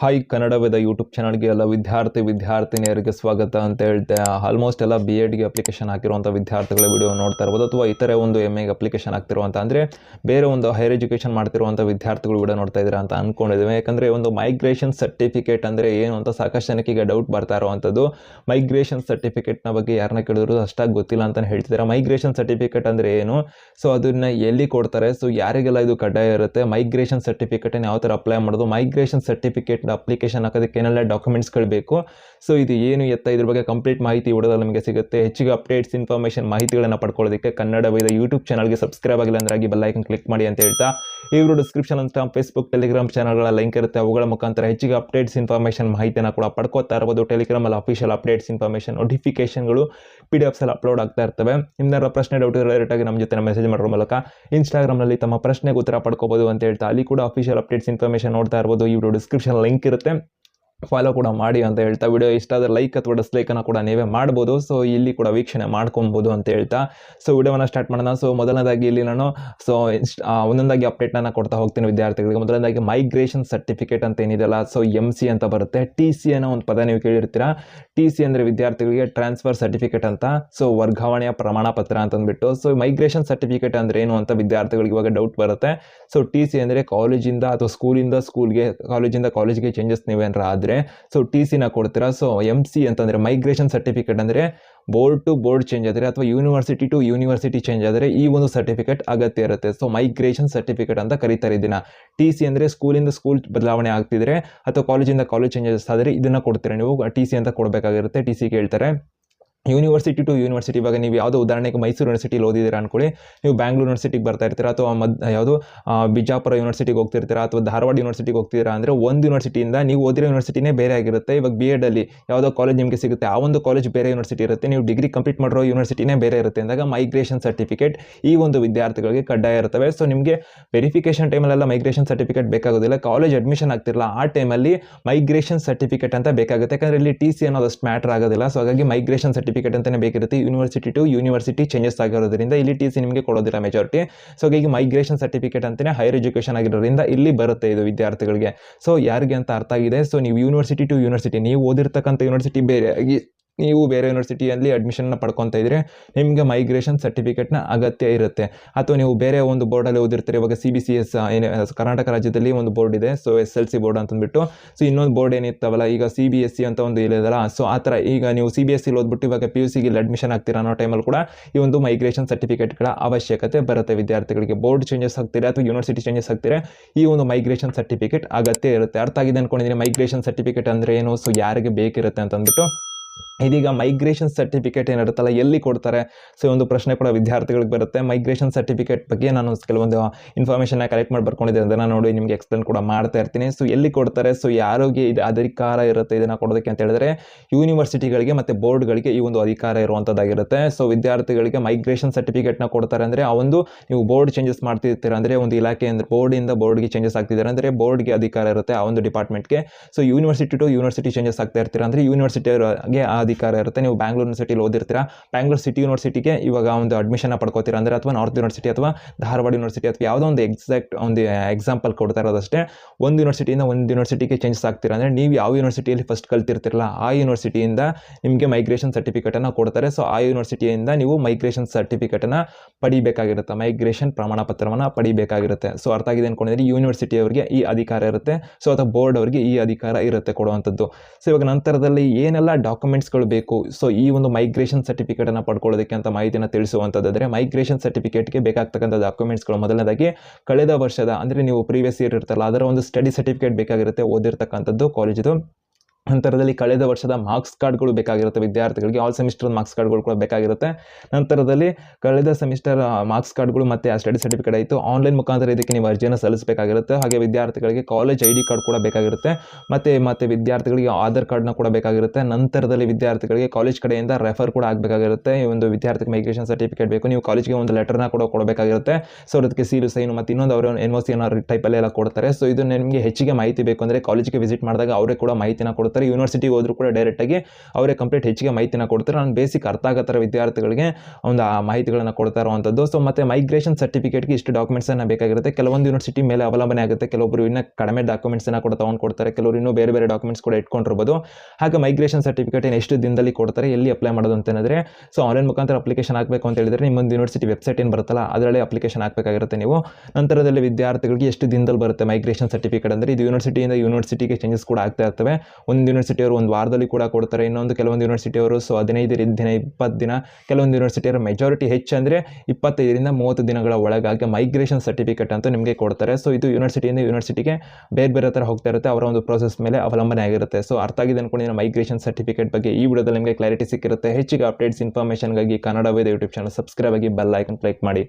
Hi ಕನ್ನಡವಿದ YouTube ಚಾನಲ್ಗೆ ಎಲ್ಲ ವಿದ್ಯಾರ್ಥಿ, ವಿದ್ಯಾರ್ಥಿನಿಯರಿಗೆ ಸ್ವಾಗತ ಅಂತ ಹೇಳ್ತೆ ಆಲ್ಮೋಸ್ಟ್ ಎಲ್ಲ ಬಿ ಎಡ್ಗೆ ಅಪ್ಲಿಕೇಶನ್ ಹಾಕಿರುವಂಥ ವಿದ್ಯಾರ್ಥಿಗಳ ವಿಡಿಯೋ ನೋಡ್ತಾ ಇರ್ಬೋದು ಅಥವಾ ಇತರೆ ಒಂದು ಎಂ ಎಗೆ ಅಪ್ಲಿಕೇಶನ್ ಹಾಕ್ತಿರುವಂಥ ಅಂದರೆ ಬೇರೆ ಒಂದು ಹೈಯರ್ ಎಜುಕೇಷನ್ ಮಾಡ್ತಿರುವಂಥ ವಿದ್ಯಾರ್ಥಿಗಳು ವಿಡಿಯೋ ನೋಡ್ತಾ ಇದ್ದೀರಾ ಅಂತ ಅಂದ್ಕೊಂಡಿದ್ದೀವಿ ಯಾಕಂದರೆ ಒಂದು ಮೈಗ್ರೇಷನ್ ಸರ್ಟಿಫಿಕೇಟ್ ಅಂದರೆ ಏನು ಅಂತ ಸಾಕಷ್ಟು ಜನಕ್ಕೆ ಈಗ ಡೌಟ್ ಬರ್ತಾ ಇರುವಂಥದ್ದು ಮೈಗ್ರೇಷನ್ ಸರ್ಟಿಫಿಕೇಟ್ನ ಬಗ್ಗೆ ಯಾರನ್ನ ಕೇಳಿದ್ರು ಅಷ್ಟಾಗಿ ಗೊತ್ತಿಲ್ಲ ಅಂತಲೇ ಹೇಳ್ತಿದ್ದಾರೆ. ಮೈಗ್ರೇಷನ್ ಸರ್ಟಿಫಿಕೇಟ್ ಅಂದರೆ ಏನು? ಸೊ ಅದನ್ನು ಎಲ್ಲಿ ಕೊಡ್ತಾರೆ? ಸೊ ಯಾರಿಗೆಲ್ಲ ಇದು ಕಡ್ಡಾಯ ಇರುತ್ತೆ? ಮೈಗ್ರೇಷನ್ ಸರ್ಟಿಫಿಕೇಟನ್ನು ಯಾವ ಥರ ಅಪ್ಲೈ ಮಾಡೋದು? ಮೈಗ್ರೇಷನ್ ಸರ್ಟಿಫಿಕೇಟ್ ಅಪ್ಲಿಕೇಶನ್ ಹಾಕೋದಕ್ಕೆ ಏನೆಲ್ಲ ಡಾಕ್ಯುಮೆಂಟ್ಸ್ಗಳು ಬೇಕು. ಸೊ ಇದು ಏನು ಎತ್ತ, ಇದ್ರ ಬಗ್ಗೆ ಕಂಪ್ಲೀಟ್ ಮಾಹಿತಿ ವಿಡಿಯೋದಲ್ಲಿ ನಮಗೆ ಸಿಗುತ್ತೆ. ಹೆಚ್ಚಿಗೆ ಅಪ್ಡೇಟ್ಸ್ ಇನ್ಫಾರ್ಮೇಷನ್ ಮಾಹಿತಿಗಳನ್ನು ಪಡ್ಕೊಳ್ಳೋದಕ್ಕೆ ಕನ್ನಡ ವೈದ ಯೂಟ್ಯೂಬ್ ಚಾನಲ್ಗೆ ಸಬ್ಸ್ಕ್ರೈಬ್ ಆಗಿಲ್ಲ ಅಂದ್ರೆ ಆಗಿ ಬೆಲ್ಲೈಕನ್ ಕ್ಲಿಕ್ ಮಾಡಿ ಅಂತ ಹೇಳ್ತಾ, ಇವರು ಡಿಸ್ಕ್ರಿಪ್ಷನ್ ಅಂತ ಫೇಸ್ಬುಕ್ ಟೆಲಿಗ್ರಾಮ್ ಚಾನಲ್ಗಳ ಲಿಂಕ್ ಇರುತ್ತೆ. ಅವುಗಳ ಮುಖಾಂತರ ಹೆಚ್ಚಿಗೆ ಅಪ್ಡೇಟ್ಸ್ ಇನ್ಫಾರ್ಮೇಷನ್ ಮಾಹಿತಿಯನ್ನು ಕೂಡ ಪಡ್ಕೋತಾ ಇರ್ಬೋದು. ಟೆಲಿಗ್ರಾಮಲ್ಲಿ ಅಫಿಷಿಯಲ್ ಅಪ್ಡೇಟ್ಸ್ ಇನ್ಫಾರ್ಮೇಷನ್ ನೋಟಿಫಿಕೇಶನ್ಗಳು ಪಿ ಡಿ ಎಫ್ಸ್ ಎಲ್ಲ ಅಪ್ಲೋಡ್ ಆಗ್ತಾ ಇರ್ತವೆ. ನಿಮ್ದಾರ ಪ್ರಶ್ನೆ ಡೌಟ್ ಡೈರೆಕ್ಟ್ ಆಗಿ ನಮ್ಮ ಜೊತೆ ಮೆಸೇಜ್ ಮಾಡೋ ಮೂಲಕ ಇನ್ಸ್ಟಾಗ್ರಾಮ್ನಲ್ಲಿ ತಮ್ಮ ಪ್ರಶ್ನೆಗೆ ಉತ್ತರ ಪಡ್ಕೋಬೋದು ಅಂತ ಹೇಳ್ತಾ, ಅಲ್ಲಿ ಕೂಡ ಅಫಿಷಿಯಲ್ ಅಪ್ಡೇಟ್ಸ್ ಇನ್ಫಾರ್ಮೇಷನ್ ನೋಡ್ತಾ ಇರ್ಬೋದು. ಇವರು ಡಿಸ್ಕ್ರಿಪ್ಷನ್ ಲಿಂಕ್ ಇರುತ್ತೆ ಫಾಲೋ ಕೂಡ ಮಾಡಿ ಅಂತ ಹೇಳ್ತಾ, ವಿಡಿಯೋ ಇಷ್ಟ ಆದರೆ ಲೈಕ್ ಅಥವಾ ಡಿಸ್ಲೈಕನ್ನು ಕೂಡ ನೀವೇ ಮಾಡ್ಬೋದು. ಸೊ ಇಲ್ಲಿ ಕೂಡ ವೀಕ್ಷಣೆ ಮಾಡ್ಕೊಬೋದು ಅಂತ ಹೇಳ್ತಾ. ಸೊ ವಿಡಿಯೋವನ್ನು ಸ್ಟಾರ್ಟ್ ಮಾಡೋಣ. ಸೊ ಮೊದಲನೇದಾಗಿ ಇಲ್ಲಿ ನಾನು ಸೊ ಒಂದೊಂದಾಗಿ ಅಪ್ಡೇಟನ್ನು ಕೊಡ್ತಾ ಹೋಗ್ತೀನಿ ವಿದ್ಯಾರ್ಥಿಗಳಿಗೆ. ಮೊದಲನೇದಾಗಿ ಮೈಗ್ರೇಷನ್ ಸರ್ಟಿಫಿಕೇಟ್ ಅಂತ ಏನಿದೆಯಲ್ಲ ಸೊ ಎಂ ಸಿ ಅಂತ ಬರುತ್ತೆ. ಟಿ ಸಿ ಅನ್ನೋ ಒಂದು ಪದ ನೀವು ಕೇಳಿರ್ತೀರಾ? ಟಿ ಸಿ ಅಂದರೆ ವಿದ್ಯಾರ್ಥಿಗಳಿಗೆ ಟ್ರಾನ್ಸ್ಫರ್ ಸರ್ಟಿಫಿಕೇಟ್ ಅಂತ ಸೊ ವರ್ಗಾವಣೆಯ ಪ್ರಮಾಣ ಪತ್ರ ಅಂತ ಅಂದ್ಬಿಟ್ಟು ಸೊ ಮೈಗ್ರೇಷನ್ ಸರ್ಟಿಫಿಕೇಟ್ ಅಂದರೆ ಏನು ಅಂತ ವಿದ್ಯಾರ್ಥಿಗಳಿಗೆ ಇವಾಗ ಡೌಟ್ ಬರುತ್ತೆ. ಸೊ ಟಿ ಸಿ ಅಂದರೆ ಕಾಲೇಜಿಂದ ಅಥವಾ ಸ್ಕೂಲಿಂದ ಸ್ಕೂಲ್ಗೆ ಕಾಲೇಜಿಂದ ಕಾಲೇಜ್ಗೆ ಚೇಂಜಸ್ ನೀವೇನಾರ ಆದರೆ ಸೊ ಟಿ ಸಿನ ಕೊಡ್ತೀರಾ? ಸೊ ಎಂ ಸಿ ಅಂತಂದರೆ ಮೈಗ್ರೇಷನ್ ಸರ್ಟಿಫಿಕೇಟ್ ಅಂದರೆ ಬೋರ್ಡ್ ಟು ಬೋರ್ಡ್ ಚೇಂಜ್ ಆದರೆ ಅಥವಾ ಯೂನಿವರ್ಸಿಟಿ ಟು ಯೂನಿವರ್ಸಿಟಿ ಚೇಂಜ್ ಆದರೆ ಈ ಒಂದು ಸರ್ಟಿಫಿಕೇಟ್ ಅಗತ್ಯ ಇರುತ್ತೆ. ಸೊ ಮೈಗ್ರೇಷನ್ ಸರ್ಟಿಫಿಕೇಟ್ ಅಂತ ಕರೀತಾರೆ ಇದನ್ನ. ಟಿ ಸಿ ಅಂದರೆ ಸ್ಕೂಲಿಂದ ಸ್ಕೂಲ್ ಬದಲಾವಣೆ ಆಗ್ತಿದ್ರೆ ಅಥವಾ ಕಾಲೇಜಿಂದ ಕಾಲೇಜ್ ಚೇಂಜಸ್ ಆದರೆ ಇದನ್ನ ಕೊಡ್ತೀರಾ ನೀವು? ಟಿ ಸಿ ಅಂತ ಕೊಡಬೇಕಾಗಿರುತ್ತೆ ಟಿ ಸಿ ಕೇಳ್ತಾರೆ. ಯೂನಿವರ್ಸಿಟಿ ಟು ಯೂನಿವರ್ಸಿಟಿ ಇವಾಗ ನೀವು ಯಾವುದೋ ಉದಾಹರಣೆಗೆ ಮೈಸೂರು ಯೂನಿವರ್ಸಿಟಿಲಿ ಓದಿದ್ದೀರಾ ಅಂದ್ಕೊಳ್ಳಿ, ನೀವು ಬ್ಯಾಂಗ್ಳೂರು ಯೂನಿವರ್ಸಿಟಿಗೆ ಬರ್ತಾ ಇರ್ತೀರಾ ಅಥವಾ ಮದ್, ಯಾವುದು ಬಿಜಾಪುರ ಯೂನಿವರ್ಸಿಟಿಗೆ ಹೋಗ್ತಿರ್ತೀರಾ ಅಥವಾ ಧಾರವಾಡ ಯೂನಿವರ್ಸಿಟಿಗೆ ಹೋಗ್ತೀರಾ ಅಂದರೆ ಒಂದು ಯೂನಿವರ್ಸಿಟಿಯಿಂದ ನೀವು ಓದಿರೋ ಯೂನಿವರ್ಸಿಟಿನೇ ಬೇರೆ ಆಗಿರುತ್ತೆ. ಇವಾಗ ಬಿ ಎಡಲ್ಲಿ ಯಾವುದೋ ಕಾಲೇಜ್ ನಿಮಗೆ ಸಿಗುತ್ತೆ, ಆ ಒಂದು ಕಾಲೇಜ್ ಬೇರೆ ಯೂನಿವರ್ಸಿಟಿ ಇರುತ್ತೆ. ನೀವು ಡಿಗ್ರಿ ಕಂಪ್ಲೀಟ್ ಮಾಡಿರೋ ಯೂನಿವರ್ಸಿಟಿನೇ ಬೇರೆ ಇರುತ್ತೆ ಅಂದಾಗ ಮೈಗ್ರೇಷನ್ ಸರ್ಟಿಫಿಕೇಟ್ ಈ ಒಂದು ವಿದ್ಯಾರ್ಥಿಗಳಿಗೆ ಕಡ್ಡಾಯ ಇರ್ತವೆ ಸೊ ನಿಮಗೆ ವೆರಿಫಿಕೇಷನ್ ಟೈಮಲ್ಲೆಲ್ಲ ಮೈಗ್ರೇಷನ್ ಸರ್ಟಿಫಿಕೇಟ್ ಬೇಕಾಗೋದಿಲ್ಲ. ಕಾಲೇಜ್ ಅಡ್ಮಿಷನ್ ಆಗ್ತಿರಲ್ಲ, ಆ ಟೈಮಲ್ಲಿ ಮೈಗ್ರೇಷನ್ ಸರ್ಟಿಫಿಕೇಟ್ ಅಂತ ಬೇಕಾಗುತ್ತೆ. ಯಾಕಂದರೆ ಇಲ್ಲಿ ಟಿ ಸಿ ಅನ್ನೋದಷ್ಟು ಮ್ಯಾಟ್ರ್ ಆಗೋದಿಲ್ಲ. ಸೊ ಹಾಗಾಗಿ ಮೈಗ್ರೇಷನ್ ಸರ್ಟಿಫಿಕೇಟ್ ಅಂತಲೇ ಬೇಕಿರುತ್ತೆ. ಯೂನಿವರ್ಸಿಟಿ ಟು ಯೂನಿವರ್ಸಿಟಿ ಚೇಂಜಸ್ ಆಗಿರೋದ್ರಿಂದ ಇಲ್ಲಿ ಟಿ ಸಿ ನಿಮಗೆ ಕೊಡೋದಿಲ್ಲ ಮೆಜಾರಿಟಿ ಸೊ ಹಾಗಾಗಿ ಮೈಗ್ರೇಷನ್ ಸರ್ಟಿಫಿಕೇಟ್ ಅಂತಲೇ ಹೈಯರ್ ಎಜುಕೇಷನ್ ಆಗಿರೋದ್ರಿಂದ ಇಲ್ಲಿ ಬರುತ್ತೆ ಇದು ವಿದ್ಯಾರ್ಥಿಗಳಿಗೆ. ಸೊ ಯಾರಿಗೆ ಅಂತ ಅರ್ಥ ಆಗಿದೆ? ಸೊ ನೀವು ಯೂನಿವರ್ಸಿಟಿ ಟು ಯೂನಿವರ್ಸಿಟಿ ನೀವು ಓದಿರ್ತಕ್ಕಂಥ ಯೂನಿವರ್ಸಿಟಿ ಬೇರೆ ಆಗಿ ನೀವು ಬೇರೆ ಯೂನಿವರ್ಸಿಟಿಯಲ್ಲಿ ಅಡ್ಮಿಷನ್ನ ಪಡ್ಕೊತಾ ಇದ್ರೆ ನಿಮಗೆ ಮೈಗ್ರೇಷನ್ ಸರ್ಟಿಫಿಕೇಟ್ನ ಅಗತ್ಯ ಇರುತ್ತೆ. ಅಥವಾ ನೀವು ಬೇರೆ ಒಂದು ಬೋರ್ಡಲ್ಲಿ ಓದಿರ್ತೀರಿ, ಇವಾಗ ಸಿ ಬಿ ಸಿ ಎಸ್ ಏನು ಕರ್ನಾಟಕ ರಾಜ್ಯದಲ್ಲಿ ಒಂದು ಬೋರ್ಡ್ ಇದೆ so S L C board ಅಂತಂದ್ಬಿಟ್ಟು ಸೊ ಇನ್ನೊಂದು ಬೋರ್ಡ್ ಏನಿರ್ತಾವಲ್ಲ ಈಗ ಸಿ ಬಿ ಎಸ್ ಸಿ ಅಂತ ಒಂದು ಇಲ್ಲದಲ್ಲ ಸೊ ಆ ಥರ ಈಗ ನೀವು ಸಿ ಬಿ ಎಸ್ ಸಿಲಿ ಓದ್ಬಿಟ್ಟು ಇವಾಗ ಪಿ ಯು ಸಿಗೆ ಅಡ್ಮಿಷನ್ ಆಗ್ತೀರ ಅನ್ನೋ ಟೈಮಲ್ಲಿ ಕೂಡ ಈ ಒಂದು ಮೈಗ್ರೇಷನ್ ಸರ್ಟಿಫಿಕೇಟ್ಗಳ ಅವಶ್ಯಕತೆ ಬರುತ್ತೆ. ವಿದ್ಯಾರ್ಥಿಗಳಿಗೆ ಬೋರ್ಡ್ ಚೇಂಜಸ್ ಆಗ್ತೀರಾ ಅಥವಾ ಯೂನಿವರ್ಸಿಟಿ ಚೇಂಜಸ್ ಆಗ್ತೀರಾ, ಈ ಒಂದು ಮೈಗ್ರೇಷನ್ ಸರ್ಟಿಫಿಕೇಟ್ ಅಗತ್ಯ ಇರುತ್ತೆ. ಅರ್ಥ ಆಗಿದೆ ಅಂದ್ಕೊಂಡಿದ್ದೀನಿ ಮೈಗ್ರೇಷನ್ ಸರ್ಟಿಫಿಕೇಟ್ ಅಂದರೆ ಏನು ಸೊ ಯಾರಿಗೆ ಬೇಕಿರುತ್ತೆ ಅಂತಂದ್ಬಿಟ್ಟು ಇದೀಗ ಮೈಗ್ರೇಷನ್ ಸರ್ಟಿಫಿಕೇಟ್ ಏನಿರುತ್ತಲ್ಲ, ಎಲ್ಲಿ ಕೊಡ್ತಾರೆ? ಸೊ ಒಂದು ಪ್ರಶ್ನೆ ಕೂಡ ವಿದ್ಯಾರ್ಥಿಗಳಿಗೆ ಬರುತ್ತೆ. ಮೈಗ್ರೇಷನ್ ಸರ್ಟಿಫಿಕೇಟ್ ಬಗ್ಗೆ ನಾನು ಕೆಲವೊಂದು ಇನ್ಫಾರ್ಮೇಷನ್ನ ಕಲೆಕ್ಟ್ ಮಾಡಿ ಬರ್ಕೊಂಡಿದ್ದೆ ಅದನ್ನು ನೋಡಿ ನಿಮಗೆ ಎಕ್ಸ್ಪ್ಲೇನ್ ಕೂಡ ಮಾಡ್ತಾ ಇರ್ತೀನಿ. ಸೊ ಎಲ್ಲಿ ಕೊಡ್ತಾರೆ? ಸೊ ಯಾರಿಗೆ ಇದು ಅಧಿಕಾರ ಇರುತ್ತೆ ಇದನ್ನು ಕೊಡೋದಕ್ಕೆ ಅಂತ ಹೇಳಿದ್ರೆ ಯೂನಿವರ್ಸಿಟಿಗಳಿಗೆ ಮತ್ತು ಬೋರ್ಡ್ಗಳಿಗೆ ಈ ಒಂದು ಅಧಿಕಾರ ಇರುವಂಥದ್ದಾಗಿರುತ್ತೆ ಸೊ ವಿದ್ಯಾರ್ಥಿಗಳಿಗೆ ಮೈಗ್ರೇಷನ್ ಸರ್ಟಿಫಿಕೇಟ್ನ ಕೊಡ್ತಾರೆ ಅಂದರೆ, ಆ ಒಂದು ನೀವು ಬೋರ್ಡ್ ಚೇಂಜಸ್ ಮಾಡ್ತಿರ್ತೀರ ಅಂದರೆ ಒಂದು ಇಲಾಖೆ ಅಂದರೆ ಬೋರ್ಡಿಂದ ಬೋರ್ಡ್ಗೆ ಚೇಂಜಸ್ ಆಗ್ತಿದ್ದಾರೆ ಅಂದರೆ ಬೋರ್ಡ್ಗೆ ಅಧಿಕಾರ ಇರುತ್ತೆ ಆ ಒಂದು ಡಿಪಾರ್ಟ್ಮೆಂಟ್ಗೆ so university to university changes ಆಗ್ತಾ ಇರ್ತೀರ ಅಂದರೆ ಯೂನಿವರ್ಸಿಟಿಗೆ ಅಧಿಕಾರ ಇರುತ್ತೆ. ನೀವು ಬ್ಯಾಂಗ್ಳೂರ್ ಯೂನಿವರ್ಸಿಟಿಲಿ ಓದಿರ್ತೀರಾ. ಬ್ಯಾಂಗ್ಳೂರ್ ಸಿಟಿ ಯೂನಿವರ್ಸಿಟಿಗೆ ಇವಾಗ ಒಂದು ಅಡ್ಮಿಷನ್ ಪಡ್ಕೋತೀರಾ ಅಂದರೆ ಅಥವಾ ನಾರ್ತ್ ಯೂನಿವರ್ಸಿಟಿ ಅಥವಾ ಧಾರವಾಡ ಯೂನಿವರ್ಸಿಟಿ ಅಥವಾ ಯಾವುದೋ ಒಂದು ಎಕ್ಸಾಕ್ಟ್ ಒಂದು ಎಕ್ಸಾಂಪಲ್ ಕೊಡ್ತಾ ಇರೋದಷ್ಟೇ. ಒಂದು ಯೂನಿವರ್ಸಿಟಿಯಿಂದ ಒಂದು ಯೂನಿವರ್ಸಿಟಿಗೆ ಚೇಂಜಸ್ ಆಗ್ತೀರಾ ಅಂದರೆ ನೀವು ಯಾವ ಯೂನಿವರ್ಸಿಟಿಯಲ್ಲಿ ಫಸ್ಟ್ ಕಲ್ತಿರ್ತಿರಲ್ಲ, ಆ ಯೂನಿವರ್ಸಿಟಿಯಿಂದ ನಿಮಗೆ ಮೈಗ್ರೇಷನ್ ಸರ್ಟಿಫಿಕೇಟನ್ನು ಕೊಡ್ತಾರೆ. ಸೊ ಆ ಯೂನಿವರ್ಸಿಟಿಯಿಂದ ನೀವು ಮೈಗ್ರೇಷನ್ ಸರ್ಟಿಫಿಕೇಟನ್ನು ಪಡಿಬೇಕಾಗಿರುತ್ತೆ. ಮೈಗ್ರೇಷನ್ ಪ್ರಮಾಣ ಪತ್ರವನ್ನು ಪಡಿಬೇಕಾಗಿರುತ್ತೆ. ಸೊ ಅರ್ಥ ಆಗಿದೆ ಅಂದ್ಕೊಂಡಿದ್ರೆ ಯೂನಿವರ್ಸಿಟಿಯವರಿಗೆ ಈ ಅಧಿಕಾರ ಇರುತ್ತೆ. ಸೊ ಅಥವಾ ಬೋರ್ಡ್ ಅವರಿಗೆ ಈ ಅಧಿಕಾರ ಇರುತ್ತೆ ಕೊಡುವಂಥದ್ದು. ಸೊ ಇವಾಗ ನಂತರದಲ್ಲಿ ಏನೆಲ್ಲ ಡಾಕ್ಯುಮೆಂಟ್ಸ್ಗಳು ಬೇಕು ಸೊ ಈ ಒಂದು ಮೈಗ್ರೇಷನ್ ಸರ್ಟಿಫಿಕೇಟ್ ಸರ್ಟಿಫಿಕೇಟನ್ನು ಪಡ್ಕೊಳ್ಳೋದಕ್ಕೆ ಅಂತ ಮಾಹಿತಿಯನ್ನು ತಿಳಿಸುವಂಥದ್ದಾದರೆ ಮೈಗ್ರೇಷನ್ ಸರ್ಟಿಫಿಕೇಟ್ಗೆ ಬೇಕಾಗ್ತಕ್ಕಂಥ ಡಾಕ್ಯುಮೆಂಟ್ಸ್ಗಳು ಮೊದಲನೇದಾಗಿ, ಕಳೆದ ವರ್ಷದ, ಅಂದರೆ ನೀವು ಪ್ರೀವಿಯಸ್ ಇಯರ್ ಇರ್ತಲ್ಲ, ಅದರ ಒಂದು ಸ್ಟಡಿ ಸರ್ಟಿಫಿಕೇಟ್ ಬೇಕಾಗಿರುತ್ತೆ ಓದಿರ್ತಕ್ಕಂಥದ್ದು ಕಾಲೇಜಿದು ನಂತರದಲ್ಲಿ ಕಳೆದ ವರ್ಷದ ಮಾರ್ಕ್ಸ್ ಕಾರ್ಡ್ಗಳು ಬೇಕಾಗಿರುತ್ತೆ ವಿದ್ಯಾರ್ಥಿಗಳಿಗೆ. ಆಲ್ ಸೆಮಿಸ್ಟರ್ ಮಾರ್ಕ್ಸ್ ಕಾರ್ಡ್ಗಳು ಕೂಡ ಬೇಕಾಗಿರುತ್ತೆ. ನಂತರದಲ್ಲಿ ಕಳೆದ ಸೆಮಿಸ್ಟರ್ ಮಾರ್ಕ್ಸ್ ಕಾರ್ಡ್ಗಳು ಮತ್ತು ಆ ಸ್ಟಡಿ ಸರ್ಟಿಫಿಕೇಟ್ ಆಯಿತು. ಆನ್ಲೈನ್ ಮುಖಾಂತರ ಇದಕ್ಕೆ ನೀವು ಅರ್ಜಿಯನ್ನು ಸಲ್ಲಿಸಬೇಕಾಗಿರುತ್ತೆ. ಹಾಗೆ ವಿದ್ಯಾರ್ಥಿಗಳಿಗೆ ಕಾಲೇಜ್ ಐ ಡಿ ಕಾರ್ಡ್ ಕೂಡ ಬೇಕಾಗಿರುತ್ತೆ. ಮತ್ತು ಮತ್ತು ವಿದ್ಯಾರ್ಥಿಗಳಿಗೆ ಆಧಾರ್ ಕಾರ್ಡ್ನ ಕೂಡ ಬೇಕಾಗಿರುತ್ತೆ. ನಂತರದಲ್ಲಿ ವಿದ್ಯಾರ್ಥಿಗಳಿಗೆ ಕಾಲೇಜ್ ಕಡೆಯಿಂದ ರೆಫರ್ ಕೂಡ ಆಗಬೇಕಾಗಿರುತ್ತೆ. ಈ ಒಂದು ವಿದ್ಯಾರ್ಥಿಗೆ ಮೈಗ್ರೇಷನ್ ಸರ್ಟಿಫಿಕೇಟ್ ಬೇಕು. ನೀವು ಕಾಲೇಜ್ಗೆ ಒಂದು ಲೆಟರ್ನ ಕೂಡ ಕೊಡಬೇಕಾಗಿರುತ್ತೆ. ಸೊ ಅದಕ್ಕೆ ಸೀಲು ಸೈನು ಮತ್ತು ಇನ್ನೊಂದು ಅವರು ಎನ್ ಒ ಸಿ ಅನ್ನೋ ಟೈಪಲ್ಲಿ ಎಲ್ಲ ಕೊಡ್ತಾರೆ. ಸೊ ಇದು ನಿಮಗೆ ಹೆಚ್ಚಿಗೆ ಮಾಹಿತಿ ಬೇಕು ಅಂದರೆ ಕಾಲೇಜಿಗೆ ವಿಸಿಟ್ ಮಾಡಿದಾಗ ಅವರೇ ಕೂಡ ಮಾಹಿತಿನ ಕೊಡ್ತಾರೆ. ಬರ್ತಾರೆ ಯೂನಿವರ್ಸಿಟಿಗೆ ಹೋದ್ರು ಕೂಡ ಡೈರೆಕ್ಟಾಗಿ ಅವರೇ ಕಂಪ್ಲೀಟ್ ಹೆಚ್ಚಿಗೆ ಮಾಹಿತಿನ ಕೊಡ್ತಾರೆ. ನಾನು ಬೇಸಿಕ್ ಅರ್ಥ ಆಗೋ ವಿದ್ಯಾರ್ಥಿಗಳಿಗೆ ಒಂದು ಆ ಮಾಹಿತಿಗಳನ್ನು ಕೊಡ್ತಾ ಇರುವಂಥದ್ದು ಸೊ ಮತ್ತು ಮೈಗ್ರೇಷನ್ ಸರ್ಟಿಫಿಕೇಟ್ಗೆ ಇಷ್ಟು ಡಾಕ್ಯುಮೆಂಟ್ಸನ್ನು ಬೇಕಾಗಿರುತ್ತೆ. ಕೆಲವೊಂದು ಯೂನಿವರ್ಸಿಟಿ ಮೇಲೆ ಅವಲಂಬನೆ ಆಗುತ್ತೆ. ಕೆಲವೊಬ್ಬರು ಇನ್ನೂ ಕಡಿಮೆ ಡಾಕ್ಯುಮೆಂಟ್ಸನ್ನು ಕೂಡ ತೊಗೊಂಡು ಕೊಡ್ತಾರೆ. ಕೆಲವರು ಇನ್ನೂ ಬೇರೆ ಬೇರೆ ಡಾಕ್ಯುಮೆಂಟ್ಸ್ ಕೂಡ ಇಟ್ಕೊಂಡಿರ್ಬೋದು. ಹಾಗೆ ಮೈಗ್ರೇಷನ್ ಸರ್ಟಿಫಿಕೇಟ್ ಎಷ್ಟು ದಿನದಲ್ಲಿ ಕೊಡ್ತಾರೆ, ಎಲ್ಲಿ ಅಪ್ಲೈ ಮಾಡೋದು ಅಂತಂದರೆ ಸೊ ಆನ್ಲೈನ್ ಮುಖಾಂತರ ಅಪ್ಲಿಕೇಶನ್ ಹಾಕಬೇಕು ಅಂತ ಹೇಳಿದರೆ ನಿಮ್ಮೊಂದು ಯೂನಿವರ್ಸಿಟಿ ವೆಬ್ಸೈಟ್ ಏನು ಬರುತ್ತಲ್ಲ, ಅದರಲ್ಲಿ ಅಪ್ಲಿಕೇಶನ್ ಹಾಕಬೇಕಾಗಿರುತ್ತೆ ನೀವು. ನಂತರದಲ್ಲಿ ವಿದ್ಯಾರ್ಥಿಗಳಿಗೆ ಎಷ್ಟು ದಿನದಲ್ಲಿ ಬರುತ್ತೆ ಮೈಗ್ರೇಷನ್ ಸರ್ಟಿಫಿಕೇಟ್ ಅಂದರೆ? ಇದು ಯೂನಿವರ್ಸಿಟಿಯಿಂದ ಯೂನಿವರ್ಸಿಟಿಗೆ ಚೇಂಜಸ್ ಕೂಡ ಆಗ್ತಾ ಇರ್ತವೆ. ಯೂನಿವರ್ಸಿಟಿಯವರು ಒಂದು ವಾರದಲ್ಲಿ ಕೂಡ ಕೊಡ್ತಾರೆ, ಇನ್ನೊಂದು ಕೆಲವೊಂದು ಯೂನಿವರ್ಸಿಟಿಯವರು ಸೊ ಹದಿನೈದು ದಿನ, ಇಪ್ಪತ್ತು ದಿನ, ಕೆಲವೊಂದು ಯೂನಿವರ್ಸಿಟಿಯವರು ಮೆಜಾರಿಟಿ ಹೆಚ್ಚಂದರೆ ಇಪ್ಪತ್ತೈದರಿಂದ ಮೂವತ್ತು ದಿನಗಳ ಒಳಗಾಗಿ ಮೈಗ್ರೇಷನ್ ಸರ್ಟಿಫಿಕೇಟ್ ಅಂತ ನಿಮಗೆ ಕೊಡ್ತಾರೆ. ಸೊ ಇದು ಯೂನಿವರ್ಸಿಟಿಯಿಂದ ಯೂನಿವರ್ಸಿಟಿಗೆ ಬೇರೆ ಬೇರೆ ಥರ ಹೋಗ್ತಾ ಇರುತ್ತೆ, ಅವರ ಒಂದು ಪ್ರೋಸೆಸ್ ಮೇಲೆ ಅವಲಂಬನೆ ಆಗಿರುತ್ತೆ. ಸೊ ಅರ್ಥ ಆಗಿದೆ ಅನ್ಕೊಂಡಿದ್ದೀನಿ ಮೈಗ್ರೇಷನ್ ಸರ್ಟಿಫಿಕೇಟ್ ಬಗ್ಗೆ ಈ ವಿಡಿಯೋದಲ್ಲಿ ನಿಮಗೆ ಕ್ಲಾರಿಟಿ ಸಿಕ್ಕಿರುತ್ತೆ. ಹೆಚ್ಚಿಗೆ updates ಇನ್ಫಾರ್ಮೇಷನ್ಗಾಗಿ Kannada Veda YouTube channel subscribe ಆಗಿ ಬೆಲ್ ಐಕನ್ ಕ್ಲಿಕ್ ಮಾಡಿ.